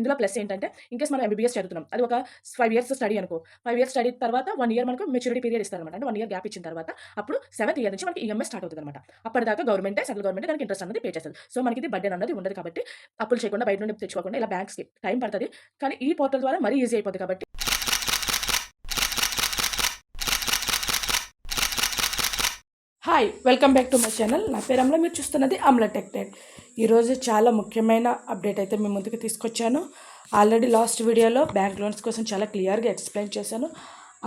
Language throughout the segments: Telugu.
ఇందులో ప్లస్ ఏంటంటే ఇన్కేస్ మనం ఎంబీబీఎస్ చదువుతున్నాం అది ఒక ఫైవ్ ఇయర్స్ స్టడీ అనుకో. ఫైవ్ ఇయర్స్ స్టడీ తర్వాత వన్ ఇయర్ మనకు మెచ్యూరిటీ పీరియడ్ ఇస్తారనమాట అంటే వన్ ఇయర్ గ్యాప్ ఇచ్చిన తర్వాత అప్పుడు సెవెంత్ ఇయర్ నుంచి మనకి ఈఎంఎస్ స్టార్ట్ అవుతుంది అనమాట అప్పటిదాకా గవర్నమెంట్ సెంట్రల్ గవర్నమెంట్ దానికి ఇంట్రెస్ట్ అనేది పే చేస్తుంది. సో మనకి ఇది బడ్డెన్ అనేది ఉండదు కాబట్టి అప్పులు చేయకుండా బయట నుండి తెచ్చుకోకుండా ఇలా బ్యాంక్స్కి టైం పడుతుంది. కానీ ఈ పోర్టల్ ద్వారా మరీ ఈజీ అయిపోతుంది కాబట్టి hi welcome back to my channel నా పేరు అమల. మీరు చూస్తున్నది అమల టెక్ టెక్ ఈరోజు చాలా ముఖ్యమైన అప్డేట్ అయితే మీ ముందుకు తీసుకొచ్చాను. ఆల్రెడీ లాస్ట్ వీడియోలో బ్యాంక్ లోన్స్ కోసం చాలా క్లియర్గా ఎక్స్ప్లెయిన్ చేశాను.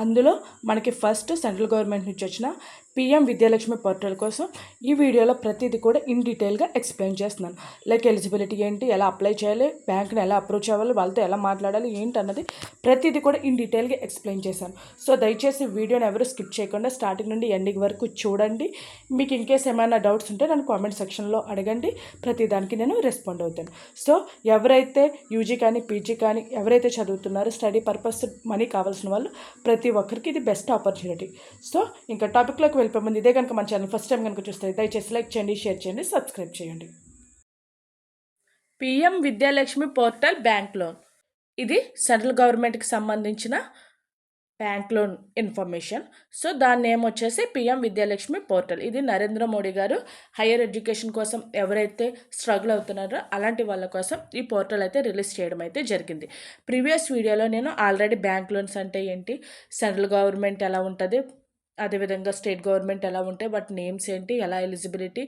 అందులో మనకి ఫస్ట్ సెంట్రల్ గవర్నమెంట్ నుంచి వచ్చిన పిఎం విద్యాలక్ష్మి పోర్టల్ కోసం ఈ వీడియోలో ప్రతిదీ కూడా ఇన్ డీటెయిల్గా ఎక్స్ప్లెయిన్ చేస్తున్నాను. లైక్ ఎలిజిబిలిటీ ఏంటి ఎలా అప్లై చేయాలి బ్యాంక్ని ఎలా అప్రోచ్ అవ్వాలి వాళ్ళతో ఎలా మాట్లాడాలి ఏంటి అన్నది ప్రతిదీ కూడా ఇన్ డీటెయిల్గా ఎక్స్ప్లెయిన్ చేశాను. సో దయచేసి వీడియోని ఎవరు స్కిప్ చేయకుండా స్టార్టింగ్ నుండి ఎండింగ్ వరకు చూడండి. మీకు ఇన్కేస్ ఏమైనా డౌట్స్ ఉంటే నన్ను కామెంట్ సెక్షన్లో అడగండి. ప్రతిదానికి నేను రెస్పాండ్ అవుతాను. సో ఎవరైతే యూజీ కానీ పీజీ కానీ ఎవరైతే చదువుతున్నారో స్టడీ పర్పస్ మనీ కావాల్సిన వాళ్ళు ప్రతి ఒక్కరికి ఇది బెస్ట్ ఆపర్చునిటీ. సో ఇంకా టాపిక్లోకి వెళ్ళిపోయే ముందు ఇదే కనుక మన ఛానల్ ఫస్ట్ టైం కనుక చూస్తే దయచేసి లైక్ చేయండి షేర్ చేయండి సబ్స్క్రైబ్ చేయండి. PM Vidyalakshmi portal bank loan. ఇది సెంట్రల్ గవర్నమెంట్కి సంబంధించిన బ్యాంక్ లోన్ ఇన్ఫర్మేషన్. సో దాని నేమ్ వచ్చేసి పిఎం విద్యాలక్ష్మి పోర్టల్. ఇది నరేంద్ర మోడీ గారు హయ్యర్ ఎడ్యుకేషన్ కోసం ఎవరైతే స్ట్రగుల్ అవుతున్నారో అలాంటి వాళ్ళ కోసం ఈ పోర్టల్ అయితే రిలీజ్ చేయడం అయితే జరిగింది. ప్రీవియస్ వీడియోలో నేను ఆల్రెడీ బ్యాంక్ లోన్స్ అంటే ఏంటి? సెంట్రల్ గవర్నమెంట్ ఎలా ఉంటుంది? అదేవిధంగా స్టేట్ గవర్నమెంట్ ఎలా ఉంటాయి వాటి నేమ్స్ ఏంటి ఎలా ఎలిజిబిలిటీ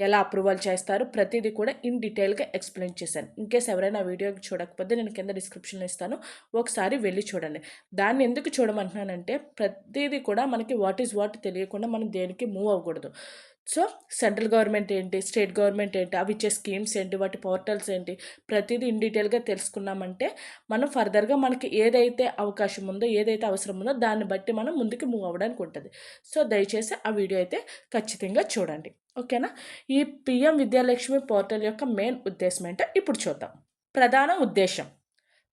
ఎలా అప్రూవల్ చేస్తారు ప్రతిదీ కూడా ఇన్ డీటెయిల్గా ఎక్స్ప్లెయిన్ చేశాను. ఇన్కేస్ ఎవరైనా వీడియో చూడకపోతే నేను కింద డిస్క్రిప్షన్లో ఇస్తాను. ఒకసారి వెళ్ళి చూడండి. దాన్ని ఎందుకు చూడమంటున్నానంటే ప్రతిదీ కూడా మనకి వాట్ ఈజ్ వాట్ తెలియకుండా మనం దేనికి మూవ్ అవ్వకూడదు. సో సెంట్రల్ గవర్నమెంట్ ఏంటి? స్టేట్ గవర్నమెంట్ ఏంటి? అవి ఇచ్చే స్కీమ్స్ ఏంటి? వాటి పోర్టల్స్ ఏంటి? ప్రతిదీ ఇన్ డీటెయిల్గా తెలుసుకున్నామంటే మనం ఫర్దర్గా మనకి ఏదైతే అవకాశం ఉందో ఏదైతే అవసరం ఉందో దాన్ని బట్టి మనం ముందుకు మూవ్ అవ్వడానికి ఉంటుంది. సో దయచేసి ఆ వీడియో అయితే ఖచ్చితంగా చూడండి. ఓకేనా? ఈ పిఎం విద్యాలక్ష్మి పోర్టల్ యొక్క మెయిన్ ఉద్దేశం ఏంటో ఇప్పుడు చూద్దాం. ప్రధాన ఉద్దేశం.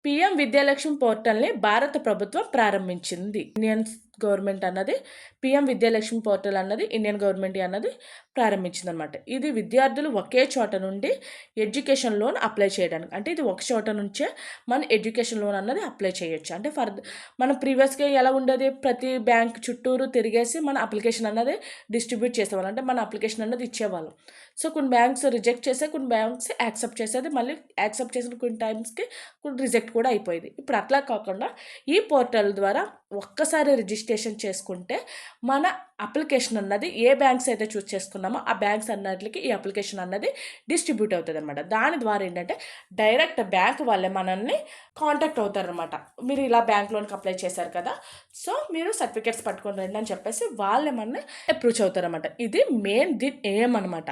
పిఎం విద్యాలక్ష్మి పోర్టల్ని భారత ప్రభుత్వం ప్రారంభించింది. ఇండియన్ గవర్నమెంట్ అన్నది పిఎం విద్యాలక్ష్మి పోర్టల్ అన్నది ఇండియన్ గవర్నమెంట్ అన్నది ప్రారంభించిందనమాట ఇది విద్యార్థులు ఒకే చోట నుండి ఎడ్యుకేషన్ లోన్ అప్లై చేయడానికి అంటే ఇది ఒక చోట నుంచే మన ఎడ్యుకేషన్ లోన్ అన్నది అప్లై చేయొచ్చు. అంటే ఫర్ మనం ప్రీవియస్గా ఎలా ఉండేది? ప్రతి బ్యాంక్ చుట్టూరు తిరిగేసి మన అప్లికేషన్ అన్నది డిస్ట్రిబ్యూట్ చేసేవాళ్ళం. అంటే మన అప్లికేషన్ అన్నది ఇచ్చేవాళ్ళం. సో కొన్ని బ్యాంక్స్ రిజెక్ట్ చేసే కొన్ని బ్యాంక్స్ యాక్సెప్ట్ చేసేది మళ్ళీ యాక్సెప్ట్ చేసిన కొన్ని టైమ్స్కి కొన్ని రిజెక్ట్ కూడా అయిపోయింది. ఇప్పుడు అట్లా కాకుండా ఈ పోర్టల్ ద్వారా ఒక్కసారి రిజిస్టర్ రిజిస్ట్రేషన్ చేసుకుంటే మన అప్లికేషన్ అన్నది ఏ బ్యాంక్స్ అయితే చూస్ చేసుకున్నామో ఆ బ్యాంక్స్ అన్నట్లకి ఈ అప్లికేషన్ అన్నది డిస్ట్రిబ్యూట్ అవుతుంది అనమాట దాని ద్వారా ఏంటంటే డైరెక్ట్ బ్యాంక్ వాళ్ళే మనల్ని కాంటాక్ట్ అవుతారనమాట మీరు ఇలా బ్యాంక్ లోన్కి అప్లై చేశారు కదా సో మీరు సర్టిఫికేట్స్ పట్టుకొని రండి అని చెప్పేసి వాళ్ళే మనల్ని అప్రూచ్ అవుతారనమాట ఇది మెయిన్ ది ఏం అనమాట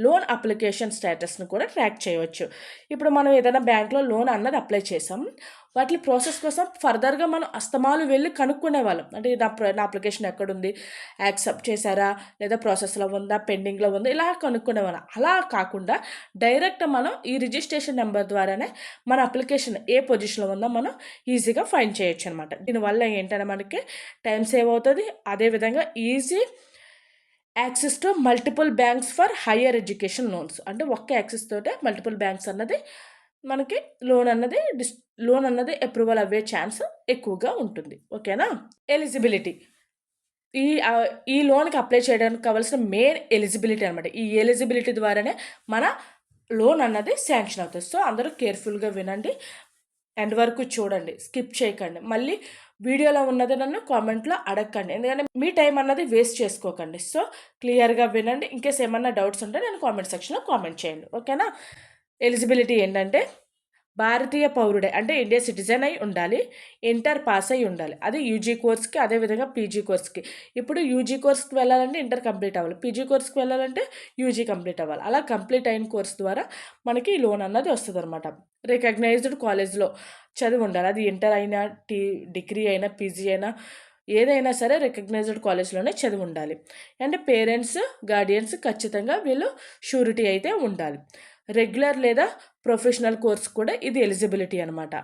లోన్ అప్లికేషన్ స్టేటస్ను కూడా ట్రాక్ చేయవచ్చు. ఇప్పుడు మనం ఏదైనా బ్యాంక్లో లోన్ అన్నది అప్లై చేసాం. వాటి ప్రాసెస్ కోసం ఫర్దర్గా మనం అస్తమాలు వెళ్ళి కనుక్కునే వాళ్ళం. అంటే నా నా అప్లికేషన్ ఎక్కడుంది? యాక్సెప్ట్ చేశారా? లేదా ప్రాసెస్లో ఉందా? పెండింగ్లో ఉందా? ఇలా కనుక్కునే వాళ్ళం. అలా కాకుండా డైరెక్ట్ మనం ఈ రిజిస్ట్రేషన్ నెంబర్ ద్వారానే మన అప్లికేషన్ ఏ పొజిషన్లో ఉందో మనం ఈజీగా ఫైన్ చేయొచ్చు అనమాట దీనివల్ల ఏంటంటే మనకి టైం సేవ్ అవుతుంది. అదేవిధంగా easy access to multiple banks for higher education loans. అంటే ఒక్క యాక్సెస్ తోటే మల్టిపుల్ బ్యాంక్స్ అన్నది మనకి లోన్ అన్నది డిస్ లోన్ అన్నది అప్రూవల్ అవ్వే ఛాన్స్ ఎక్కువగా ఉంటుంది. ఓకేనా? ఎలిజిబిలిటీ. ఈ ఈ లోన్కి అప్లై చేయడానికి కావాల్సిన మెయిన్ ఎలిజిబిలిటీ అనమాట ఈ ఎలిజిబిలిటీ ద్వారానే మన లోన్ అన్నది శాంక్షన్ అవుతుంది. సో అందరూ కేర్ఫుల్గా వినండి. ఎండ్ వరకు చూడండి స్కిప్ చేయకండి. మళ్ళీ వీడియోలో ఉన్నది నన్ను కామెంట్లో అడగండి ఎందుకంటే మీ టైం అన్నది వేస్ట్ చేసుకోకండి. సో క్లియర్గా వినండి. ఇంకేస్ ఏమన్నా డౌట్స్ ఉంటే నేను కామెంట్ సెక్షన్లో కామెంట్ చేయండి. ఓకేనా? ఎలిజిబిలిటీ ఏంటంటే భారతీయ పౌరుడే అంటే ఇండియా సిటిజన్ అయి ఉండాలి ఇంటర్ పాస్ అయి ఉండాలి. అది యూజీ కోర్స్కి అదేవిధంగా పీజీ కోర్స్కి. ఇప్పుడు యూజీ కోర్స్కి వెళ్ళాలంటే ఇంటర్ కంప్లీట్ అవ్వాలి. పీజీ కోర్స్కి వెళ్ళాలంటే యూజీ కంప్లీట్ అవ్వాలి. అలా కంప్లీట్ అయిన కోర్స్ ద్వారా మనకి లోన్ అన్నది వస్తుంది అనమాట రికగ్నైజ్డ్ కాలేజ్లో చదివి ఉండాలి. అది ఇంటర్ అయినా టీ డిగ్రీ అయినా పీజీ అయినా ఏదైనా సరే రికగ్నైజ్డ్ కాలేజ్లోనే చదివి ఉండాలి. అండ్ పేరెంట్స్ గార్డియన్స్ ఖచ్చితంగా వీళ్ళు షూరిటీ అయితే ఉండాలి. రెగ్యులర్ లేదా ప్రొఫెషనల్ కోర్స్ కూడా ఇది ఎలిజిబిలిటీ అనమాట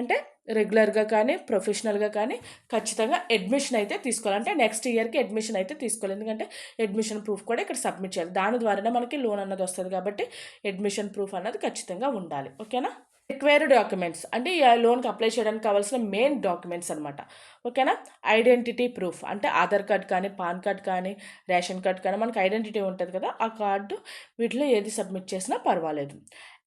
అంటే రెగ్యులర్గా కానీ ప్రొఫెషనల్గా కానీ ఖచ్చితంగా అడ్మిషన్ అయితే తీసుకోవాలి. అంటే నెక్స్ట్ ఇయర్కి అడ్మిషన్ అయితే తీసుకోవాలి. ఎందుకంటే అడ్మిషన్ ప్రూఫ్ కూడా ఇక్కడ సబ్మిట్ చేయాలి. దాని ద్వారానే మనకి లోన్ అన్నది వస్తుంది కాబట్టి అడ్మిషన్ ప్రూఫ్ అన్నది ఖచ్చితంగా ఉండాలి. ఓకేనా? Required documents. అంటే ఈ లోన్కి అప్లై చేయడానికి కావాల్సిన మెయిన్ డాక్యుమెంట్స్ అనమాట ఓకేనా? Identity proof. అంటే ఆధార్ కార్డ్ కానీ పాన్ కార్డ్ కానీ రేషన్ కార్డ్ కానీ మనకి ఐడెంటిటీ ఉంటుంది కదా ఆ కార్డు వీటిలో ఏది సబ్మిట్ చేసినా పర్వాలేదు.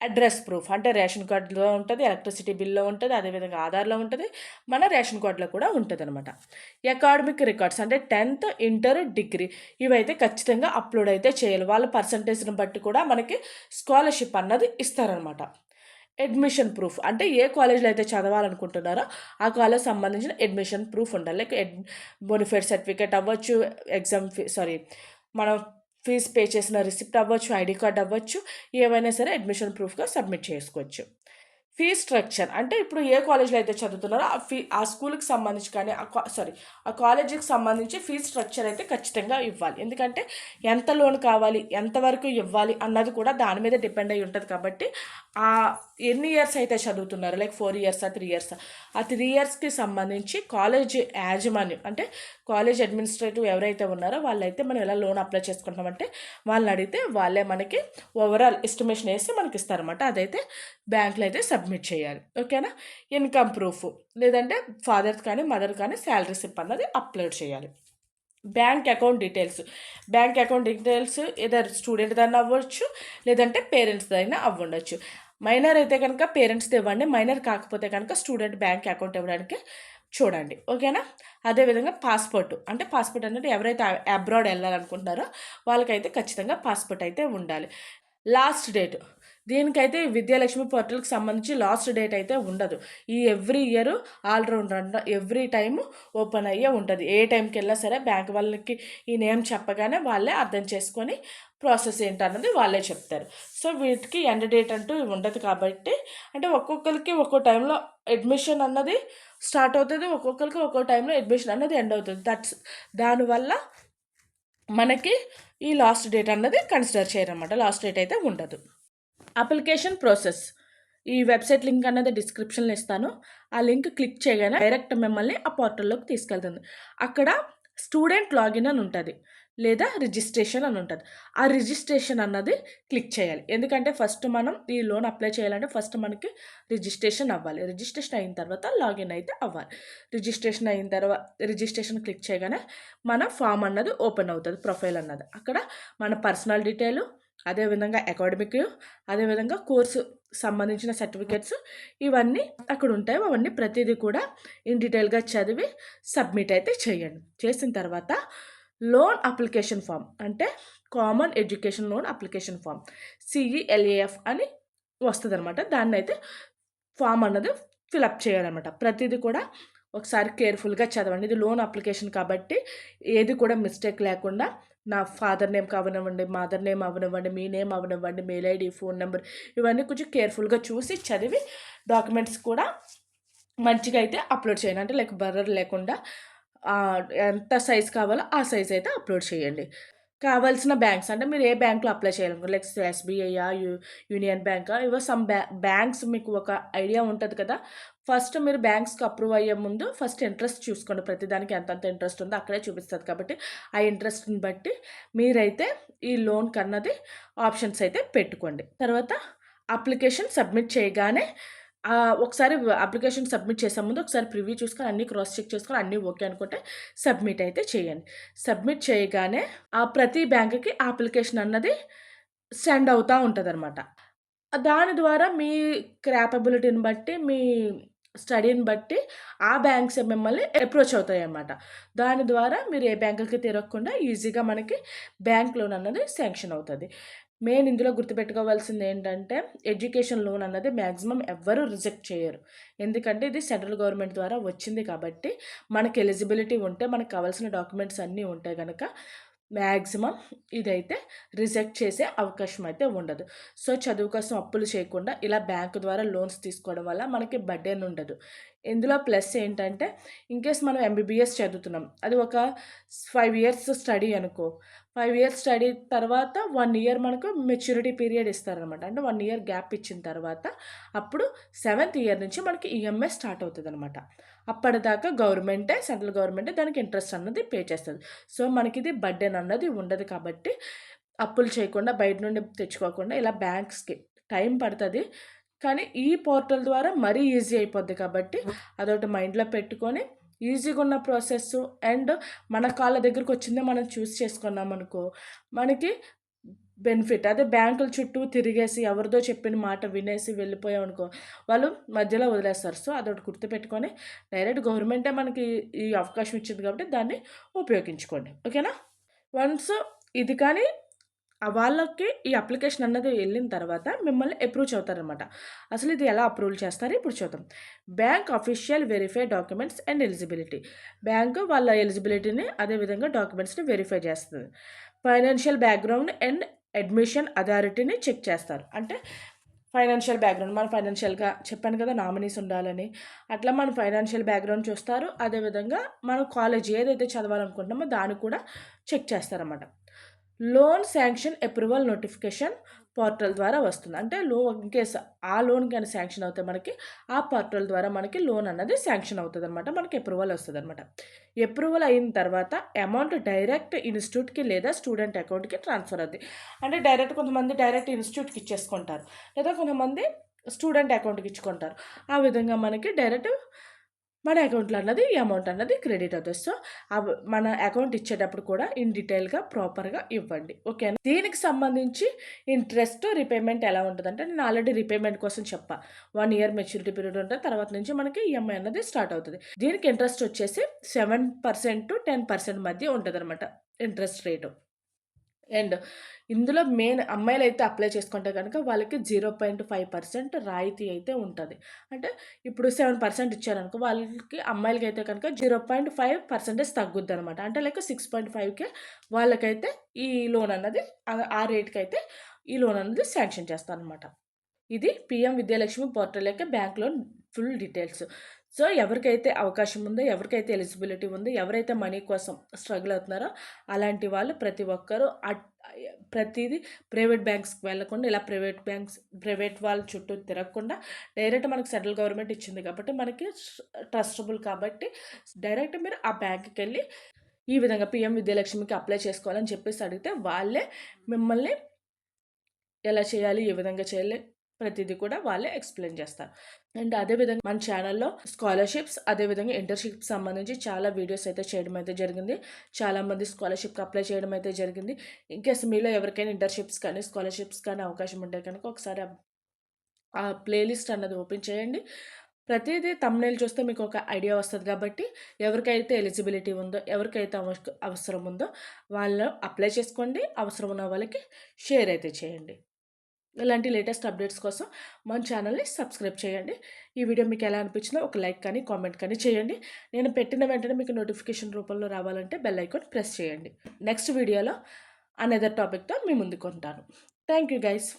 Address proof. అంటే రేషన్ కార్డులో ఉంటుంది ఎలక్ట్రిసిటీ బిల్లో ఉంటుంది అదేవిధంగా ఆధార్లో ఉంటుంది మన రేషన్ కార్డులో కూడా ఉంటుంది అనమాట అకాడమిక్ రికార్డ్స్ అంటే టెన్త్ ఇంటర్ డిగ్రీ ఇవైతే ఖచ్చితంగా అప్లోడ్ అయితే చేయాలి. వాళ్ళ పర్సంటేజ్ని బట్టి కూడా మనకి స్కాలర్షిప్ అన్నది ఇస్తారనమాట అడ్మిషన్ ప్రూఫ్ అంటే ఏ కాలేజ్లో అయితే చదవాలనుకుంటున్నారో ఆ కాలేజ్ సంబంధించిన అడ్మిషన్ ప్రూఫ్ ఉండాలి. లైక్ ఎడ్ బొనిఫైడ్ సర్టిఫికేట్ అవ్వచ్చు ఎగ్జామ్ ఫీ సారీ మనం ఫీజు పే చేసిన రిసిప్ట్ అవ్వచ్చు ఐడి కార్డ్ అవ్వచ్చు ఏవైనా సరే అడ్మిషన్ ప్రూఫ్గా సబ్మిట్ చేసుకోవచ్చు. ఫీ స్ట్రక్చర్ అంటే ఇప్పుడు ఏ కాలేజ్లో అయితే చదువుతున్నారో ఆ ఫీ ఆ స్కూల్కి సంబంధించి కానీ ఆ సారీ ఆ కాలేజీకి సంబంధించి ఫీ స్ట్రక్చర్ అయితే ఖచ్చితంగా ఇవ్వాలి. ఎందుకంటే ఎంత లోన్ కావాలి ఎంతవరకు ఇవ్వాలి అన్నది కూడా దాని మీద డిపెండ్ అయి ఉంటుంది కాబట్టి ఆ ఎన్ని ఇయర్స్ అయితే చదువుతున్నారు? లైక్ ఫోర్ ఇయర్సా త్రీ ఇయర్సా ఆ? త్రీ ఇయర్స్కి సంబంధించి కాలేజ్ యాజమాన్యం అంటే కాలేజ్ అడ్మినిస్ట్రేటివ్ ఎవరైతే ఉన్నారో వాళ్ళైతే మనం ఎలా లోన్ అప్లై చేసుకుంటామంటే వాళ్ళని అడిగితే వాళ్ళే మనకి ఓవరాల్ ఎస్టిమేషన్ వేసి మనకి ఇస్తారనమాట అదైతే బ్యాంకులో అయితే సబ్మిట్ చేయాలి. ఓకేనా ఇన్కమ్ ప్రూఫ్ లేదంటే ఫాదర్ కానీ మదర్ కానీ శాలరీ స్లిప్ అన్నది అప్లోడ్ చేయాలి. Bank account details bank account details ఏదైనా స్టూడెంట్ దాన్ని అవ్వచ్చు లేదంటే పేరెంట్స్ అయినా అవ్వండొచ్చు. మైనర్ అయితే కనుక పేరెంట్స్ది ఇవ్వండి మైనర్ కాకపోతే కనుక స్టూడెంట్ బ్యాంక్ అకౌంట్ ఇవ్వడానికి చూడండి. ఓకేనా? అదేవిధంగా పాస్పోర్ట్ అంటే పాస్పోర్ట్ అనేది ఎవరైతే అబ్రాడ్ వెళ్ళాలనుకుంటున్నారో వాళ్ళకైతే ఖచ్చితంగా పాస్పోర్ట్ అయితే ఉండాలి. లాస్ట్ డేట్ దీనికైతే విద్యాలక్ష్మి పోర్టల్కి సంబంధించి లాస్ట్ డేట్ అయితే ఉండదు. ఈ every year allrounder every time open అయ్యే ఉంటుంది. ఏ టైంకి వెళ్ళినా సరే బ్యాంక్ వాళ్ళకి ఈ నేమ్ చెప్పగానే వాళ్ళే అర్థం చేసుకొని ప్రాసెస్ ఏంటన్నది వాళ్ళే చెప్తారు. సో వీటికి ఎండ్ డేట్ అంటూ ఉండదు కాబట్టి అంటే ఒక్కొక్కరికి ఒక్కో టైంలో అడ్మిషన్ అన్నది స్టార్ట్ అవుతుంది ఒక్కొక్కరికి ఒక్కో టైంలో అడ్మిషన్ అన్నది ఎండ్ అవుతుంది. దట్స్ దానివల్ల మనకి ఈ లాస్ట్ డేట్ అన్నది కన్సిడర్ చేయరన్నమాట. లాస్ట్ డేట్ అయితే ఉండదు. Application process. ఈ వెబ్సైట్ లింక్ అన్నది డిస్క్రిప్షన్లో ఇస్తాను. ఆ లింక్ క్లిక్ చేయగానే డైరెక్ట్ మిమ్మల్ని ఆ పోర్టల్లోకి తీసుకెళ్తుంది. అక్కడ స్టూడెంట్ లాగిన్ అని ఉంటుంది లేదా రిజిస్ట్రేషన్ అని ఉంటుంది. ఆ రిజిస్ట్రేషన్ అన్నది క్లిక్ చేయాలి. ఎందుకంటే ఫస్ట్ మనం ఈ లోన్ అప్లై చేయాలంటే ఫస్ట్ మనకి రిజిస్ట్రేషన్ అవ్వాలి. రిజిస్ట్రేషన్ అయిన తర్వాత లాగిన్ అయితే అవ్వాలి. రిజిస్ట్రేషన్ అయిన తర్వాత రిజిస్ట్రేషన్ క్లిక్ చేయగానే మన ఫామ్ అన్నది ఓపెన్ అవుతుంది ప్రొఫైల్ అన్నది. అక్కడ మన పర్సనల్ డీటెయిల్ అదేవిధంగా అకాడమిక్ అదేవిధంగా కోర్సు సంబంధించిన సర్టిఫికేట్స్ ఇవన్నీ అక్కడ ఉంటాయి అవన్నీ ప్రతిదీ కూడా ఇన్ డీటెయిల్గా చదివి సబ్మిట్ అయితే చేయండి. చేసిన తర్వాత లోన్ అప్లికేషన్ ఫామ్ అంటే common education loan application form CELAF అని వస్తుంది అనమాట దాన్ని అయితే ఫామ్ అన్నది ఫిలప్ చేయాలన్నమాట. ప్రతిదీ కూడా ఒకసారి కేర్ఫుల్గా చదవండి. ఇది లోన్ అప్లికేషన్ కాబట్టి ఏది కూడా మిస్టేక్ లేకుండా నా ఫాదర్ నేమ్ కావనివ్వండి మదర్ నేమ్ అవనివ్వండి మీ నేమ్ అవనివ్వండి మెయిల్ ఐడి ఫోన్ నెంబర్ ఇవన్నీ కొంచెం కేర్ఫుల్గా చూసి చదివి డాక్యుమెంట్స్ కూడా మంచిగా అయితే అప్లోడ్ చేయండి. అంటే లైక్ బర్రర్ లేకుండా ఎంత సైజ్ కావాలో ఆ సైజ్ అయితే అప్లోడ్ చేయండి. కావాల్సిన బ్యాంక్స్ అంటే మీరు ఏ బ్యాంక్లో అప్లై చేయాలనుకో లైక్ ఎస్బీఐయా యూ యూనియన్ బ్యాంకా ఇవో సమ్ బ్యా బ్యాంక్స్ మీకు ఒక ఐడియా ఉంటుంది కదా? ఫస్ట్ మీరు బ్యాంక్స్కి అప్రూవ్ అయ్యే ముందు ఫస్ట్ ఇంట్రెస్ట్ చూసుకోండి. ప్రతిదానికి ఎంతంత ఇంట్రెస్ట్ ఉందో అక్కడే చూపిస్తుంది కాబట్టి ఆ ఇంట్రెస్ట్ని బట్టి మీరైతే ఈ లోన్ కన్నది ఆప్షన్స్ అయితే పెట్టుకోండి. తర్వాత అప్లికేషన్ సబ్మిట్ చేయగానే ఒకసారి అప్లికేషన్ సబ్మిట్ చేసే ముందు ఒకసారి ప్రివ్యూ చూసుకొని అన్ని క్రాస్ చెక్ చేసుకొని అన్నీ ఓకే అనుకుంటే సబ్మిట్ అయితే చేయండి. సబ్మిట్ చేయగానే ఆ ప్రతి బ్యాంకుకి అప్లికేషన్ అన్నది సెండ్ అవుతూ ఉంటుంది అనమాట దాని ద్వారా మీ క్రాపబిలిటీని బట్టి మీ స్టడీని బట్టి ఆ బ్యాంక్స్ మిమ్మల్ని అప్రోచ్ అవుతాయి అన్నమాట దాని ద్వారా మీరు ఏ బ్యాంకులకి తిరగకుండా ఈజీగా మనకి బ్యాంక్ లోన్ అన్నది శాంక్షన్ అవుతుంది. మెయిన్ ఇందులో గుర్తుపెట్టుకోవాల్సింది ఏంటంటే ఎడ్యుకేషన్ లోన్ అన్నది మ్యాక్సిమం ఎవ్వరూ రిజెక్ట్ చేయరు. ఎందుకంటే ఇది సెంట్రల్ గవర్నమెంట్ ద్వారా వచ్చింది కాబట్టి మనకి ఎలిజిబిలిటీ ఉంటే మనకు కావాల్సిన డాక్యుమెంట్స్ అన్నీ ఉంటాయి కనుక మ్యాక్సిమం ఇదైతే రిజెక్ట్ చేసే అవకాశం అయితే ఉండదు. సో చదువు కోసం అప్పులు చేయకుండా ఇలా బ్యాంకు ద్వారా లోన్స్ తీసుకోవడం వల్ల మనకి బడ్డెన్ ఉండదు. ఇందులో ప్లస్ ఏంటంటే ఇన్కేస్ మనం ఎంబీబీఎస్ చదువుతున్నాం అది ఒక ఫైవ్ ఇయర్స్ స్టడీ అనుకో. ఫైవ్ ఇయర్స్ స్టడీ తర్వాత వన్ ఇయర్ మనకు మెచ్యూరిటీ పీరియడ్ ఇస్తారనమాట. అంటే వన్ ఇయర్ గ్యాప్ ఇచ్చిన తర్వాత అప్పుడు సెవెంత్ ఇయర్ నుంచి మనకి ఈఎంఐ స్టార్ట్ అవుతుంది అనమాట అప్పటిదాకా గవర్నమెంటే సెంట్రల్ గవర్నమెంటే దానికి ఇంట్రెస్ట్ అన్నది పే చేస్తుంది. సో మనకి ఇది బడ్డెన్ అన్నది ఉండదు కాబట్టి అప్పులు చేయకుండా బయట నుండి తెచ్చుకోకుండా ఇలా బ్యాంక్స్కి టైం పడుతుంది. కానీ ఈ పోర్టల్ ద్వారా మరీ ఈజీ అయిపోద్ది కాబట్టి అదొకటి మైండ్లో పెట్టుకొని ఈజీగా ఉన్న ప్రాసెస్ అండ్ మన కాళ్ళ దగ్గరకు వచ్చిందే మనం చూస్ చేసుకున్నాం అనుకో మనకి బెనిఫిట్. అదే బ్యాంకుల చుట్టూ తిరిగేసి ఎవరిదో చెప్పిన మాట వినేసి వెళ్ళిపోయాం అనుకో వాళ్ళు మధ్యలో వదిలేస్తారు. సో అదొకటి గుర్తుపెట్టుకొని డైరెక్ట్ గవర్నమెంటే మనకి ఈ అవకాశం ఇచ్చింది కాబట్టి దాన్ని ఉపయోగించుకోండి. ఓకేనా? వన్స్ ఇది కానీ వాళ్ళకి ఈ అప్లికేషన్ అన్నది వెళ్ళిన తర్వాత మిమ్మల్ని అప్రూవ్ అవుతారనమాట అసలు ఇది ఎలా అప్రూవ్ చేస్తారో? ఇప్పుడు చూద్దాం. Bank official verify documents and eligibility. Bank వాళ్ళ ఎలిజిబిలిటీని అదేవిధంగా డాక్యుమెంట్స్ని వెరిఫై చేస్తుంది. ఫైనాన్షియల్ బ్యాక్గ్రౌండ్ అండ్ అడ్మిషన్ అథారిటీని చెక్ చేస్తారు. అంటే ఫైనాన్షియల్ బ్యాక్గ్రౌండ్ మన ఫైనాన్షియల్గా చెప్పాను కదా నామినీస్ ఉండాలని. అట్లా మన ఫైనాన్షియల్ బ్యాక్గ్రౌండ్ చూస్తారు. అదేవిధంగా మనం కాలేజ్ ఏదైతే చదవాలనుకుంటున్నామో దాన్ని కూడా చెక్ చేస్తారన్నమాట. Loan sanction approval notification portal ద్వారా వస్తుంది. అంటే లో ఇన్ కేస్ ఆ లోన్ కానీ శాంక్షన్ అవుతే మనకి ఆ పోర్టల్ ద్వారా మనకి లోన్ అన్నది శాంక్షన్ అవుతుంది అనమాట మనకి అప్రూవల్ వస్తుంది అనమాట అప్రూవల్ అయిన తర్వాత అమౌంట్ డైరెక్ట్ ఇన్స్టిట్యూట్కి లేదా స్టూడెంట్ అకౌంట్కి ట్రాన్స్ఫర్ అవుతుంది అంటే డైరెక్ట్ కొంతమంది డైరెక్ట్ ఇన్స్టిట్యూట్కి ఇచ్చేసుకుంటారు. లేదా కొంతమంది స్టూడెంట్ అకౌంట్కి ఇచ్చుకుంటారు. ఆ విధంగా మనకి డైరెక్ట్ మన అకౌంట్లో అన్నది ఈ అమౌంట్ అన్నది క్రెడిట్ అవుతుంది. సో మన అకౌంట్ ఇచ్చేటప్పుడు కూడా ఇన్ డీటెయిల్గా ప్రాపర్గా ఇవ్వండి. ఓకేనా? దీనికి సంబంధించి ఇంట్రెస్ట్ రీపేమెంట్ ఎలా ఉంటుందంటే నేను ఆల్రెడీ రీపేమెంట్ కోసం చెప్పా. వన్ ఇయర్ మెచ్యూరిటీ పీరియడ్ ఉంటుంది. తర్వాత నుంచి మనకి ఈఎంఐ అన్నది స్టార్ట్ అవుతుంది. దీనికి ఇంట్రెస్ట్ వచ్చేసి seven percent to ten percent మధ్య ఉంటుంది అనమాట ఇంట్రెస్ట్ రేటు. అండ్ ఇందులో మెయిన్ అమ్మాయిలు అయితే అప్లై చేసుకుంటే కనుక వాళ్ళకి జీరో పాయింట్ ఫైవ్ పర్సెంట్ రాయితీ అయితే ఉంటుంది. అంటే ఇప్పుడు సెవెన్ పర్సెంట్ ఇచ్చారనుకో వాళ్ళకి అమ్మాయిలకి అయితే కనుక జీరో పాయింట్ ఫైవ్ పర్సెంటేజ్ తగ్గుద్ది అనమాట అంటే లైక్ సిక్స్ పాయింట్ ఫైవ్కే వాళ్ళకైతే ఈ లోన్ అన్నది ఆ రేట్కి అయితే ఈ లోన్ అన్నది శాంక్షన్ చేస్తాను అనమాట ఇది పిఎం విద్యాలక్ష్మి పోర్టల్ యొక్క bank loan full details. So ఎవరికైతే అవకాశం ఉందో ఎవరికైతే ఎలిజిబిలిటీ ఉందో ఎవరైతే మనీ కోసం స్ట్రగుల్ అవుతున్నారో అలాంటి వాళ్ళు ప్రతి ఒక్కరూ ప్రతిదీ ప్రైవేట్ బ్యాంక్స్కి వెళ్ళకుండా ఇలా ప్రైవేట్ బ్యాంక్స్ ప్రైవేట్ వాళ్ళ చుట్టూ తిరగకుండా డైరెక్ట్ మనకి సెంట్రల్ గవర్నమెంట్ ఇచ్చింది కాబట్టి మనకి ట్రస్టబుల్ కాబట్టి డైరెక్ట్ మీరు ఆ బ్యాంక్కి వెళ్ళి ఈ విధంగా పిఎం విద్యాలక్ష్మికి అప్లై చేసుకోవాలని చెప్పేసి అడిగితే వాళ్ళే మిమ్మల్ని ఎలా చేయాలి ఏ విధంగా చేయాలి ప్రతిదీ కూడా వాళ్ళే ఎక్స్ప్లెయిన్ చేస్తారు. అండ్ అదేవిధంగా మన ఛానల్లో స్కాలర్షిప్స్ అదేవిధంగా ఇంటర్న్షిప్ సంబంధించి చాలా వీడియోస్ అయితే చేయడం అయితే జరిగింది. చాలామంది స్కాలర్షిప్కి అప్లై చేయడం అయితే జరిగింది. ఇంకేస్ మీలో ఎవరికైనా ఇంటర్న్షిప్స్ కానీ స్కాలర్షిప్స్ కానీ అవకాశం ఉంటే కనుక ఒకసారి ఆ ప్లేలిస్ట్ అన్నది ఓపెన్ చేయండి. ప్రతిదీ తమ్నేలు చూస్తే మీకు ఒక ఐడియా వస్తుంది కాబట్టి ఎవరికైతే ఎలిజిబిలిటీ ఉందో ఎవరికైతే అవసరం ఉందో వాళ్ళు అప్లై చేసుకోండి. అవసరం ఉన్న వాళ్ళకి షేర్ అయితే చేయండి. ఇలాంటి లేటెస్ట్ అప్డేట్స్ కోసం మన ఛానల్ని సబ్స్క్రైబ్ చేయండి. ఈ వీడియో మీకు ఎలా అనిపించిందో ఒక లైక్ కానీ కామెంట్ కానీ చేయండి. నేను పెట్టిన వెంటనే మీకు నోటిఫికేషన్ రూపంలో రావాలంటే బెల్ ఐకాన్ ప్రెస్ చేయండి. నెక్స్ట్ వీడియోలో అనదర్ టాపిక్తో మీ ముందుకు ఉంటాను. Thank you guys